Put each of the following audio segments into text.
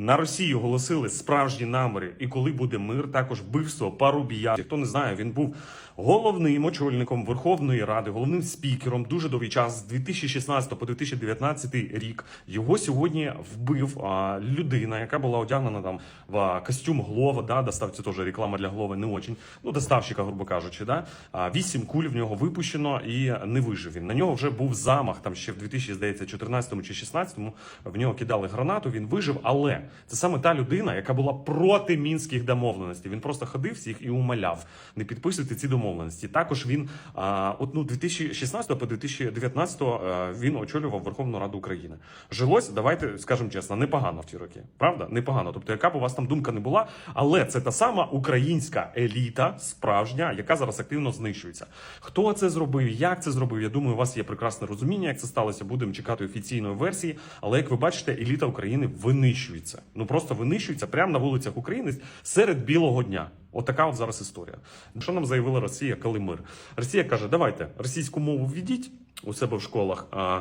На Росії оголосили справжні наміри, і коли буде мир, також вбивство Парубія. Хто не знає, він був головним очільником Верховної Ради, головним спікером дуже довгий час з 2016 по 2019 рік. Його сьогодні вбив а, людина, яка була одягнена там в костюм Глова. Да, достав це теж реклама для Глови не очень. Ну, доставщика, грубо кажучи, да. А, вісім куль в нього випущено і не вижив він. На нього вже був замах там ще в 2014 чи 16 в нього кидали гранату. Він вижив, але це саме та людина, яка була проти мінських домовленостей. Він просто ходив всіх і умоляв не підписуйте ці домовленості. Також він а, от ну 2016 по 2019 а, він очолював Верховну Раду України. Жилось, давайте скажемо чесно, непогано в ті роки. Правда, непогано. Тобто, яка б у вас там думка не була, але це та сама українська еліта, справжня, яка зараз активно знищується. Хто це зробив? Як це зробив? Я думаю, у вас є прекрасне розуміння, як це сталося. Будемо чекати офіційної версії. Але як ви бачите, еліта України винищується. Ну просто винищується прямо на вулицях України серед білого дня. Отака от зараз історія. Що нам заявила Росія, коли мир? Росія каже: давайте російську мову введіть у себе в школах, а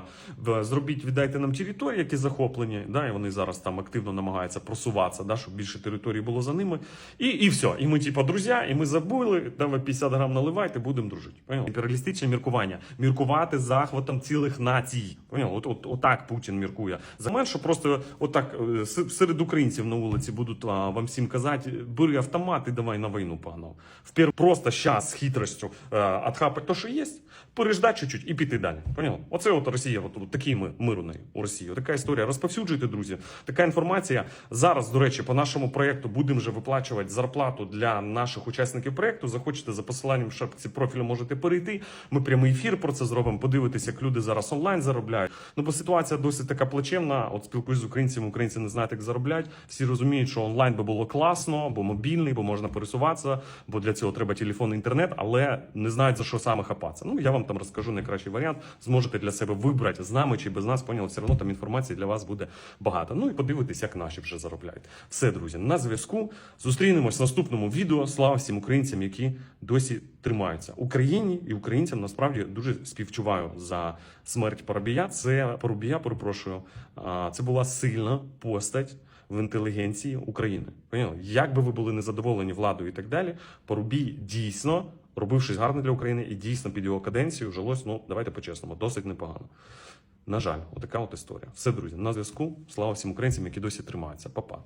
зробіть, віддайте нам території, які захоплені. Да, і вони зараз там активно намагаються просуватися, да, щоб більше території було за ними. І, і все. І ми, типа, друзі, і ми забули, давай 50 грам наливайте, будемо дружити. Поняв? Імперіалістичне міркування. Міркувати захватом цілих націй. Поняв? От, от, отак Путін міркує. За мене, що просто отак е, серед українців на вулиці будуть а, вам всім казати, бери автомат і на війну погнав. Впер просто щас з хитростю е, отхапати то, що є, переждати чуть-чуть і піти далі. Поняв? Оце от Росія, от, такий ми мир у Росії. Така історія. Розповсюджуйте, друзі. Така інформація. Зараз, до речі, по нашому проєкту будемо вже виплачувати зарплату для наших учасників проєкту. Захочете за посиланням в шапці профілю можете перейти. Ми прямий ефір про це зробимо. Подивитися, як люди зараз онлайн заробляють. Ну, бо ситуація досить така плачевна. От спілкуюсь з українцями, українці не знають, як заробляти. Всі розуміють, що онлайн би було класно, бо мобільний, бо можна пересуватися, бо для цього треба телефон, інтернет, але не знають за що саме хапатися. Ну я вам там розкажу найкращий варіант. Зможете для себе вибрати з нами чи без нас. Поняли, все одно там інформації для вас буде багато. Ну і подивитись, як наші вже заробляють. Все, друзі, на зв'язку. Зустрінемось в наступному відео. Слава всім українцям, які досі тримаються. Україні і українцям насправді дуже співчуваю за смерть Парубія. Це Парубія, перепрошую. Це була сильна постать в інтелігенції України. Поняли? Як би ви були незадоволені владою і так далі, Парубій дійсно робив щось гарне для України і дійсно під його каденцію жилось, ну давайте по-чесному, досить непогано. На жаль, отака от історія. Все, друзі, на зв'язку. Слава всім українцям, які досі тримаються. Па-па.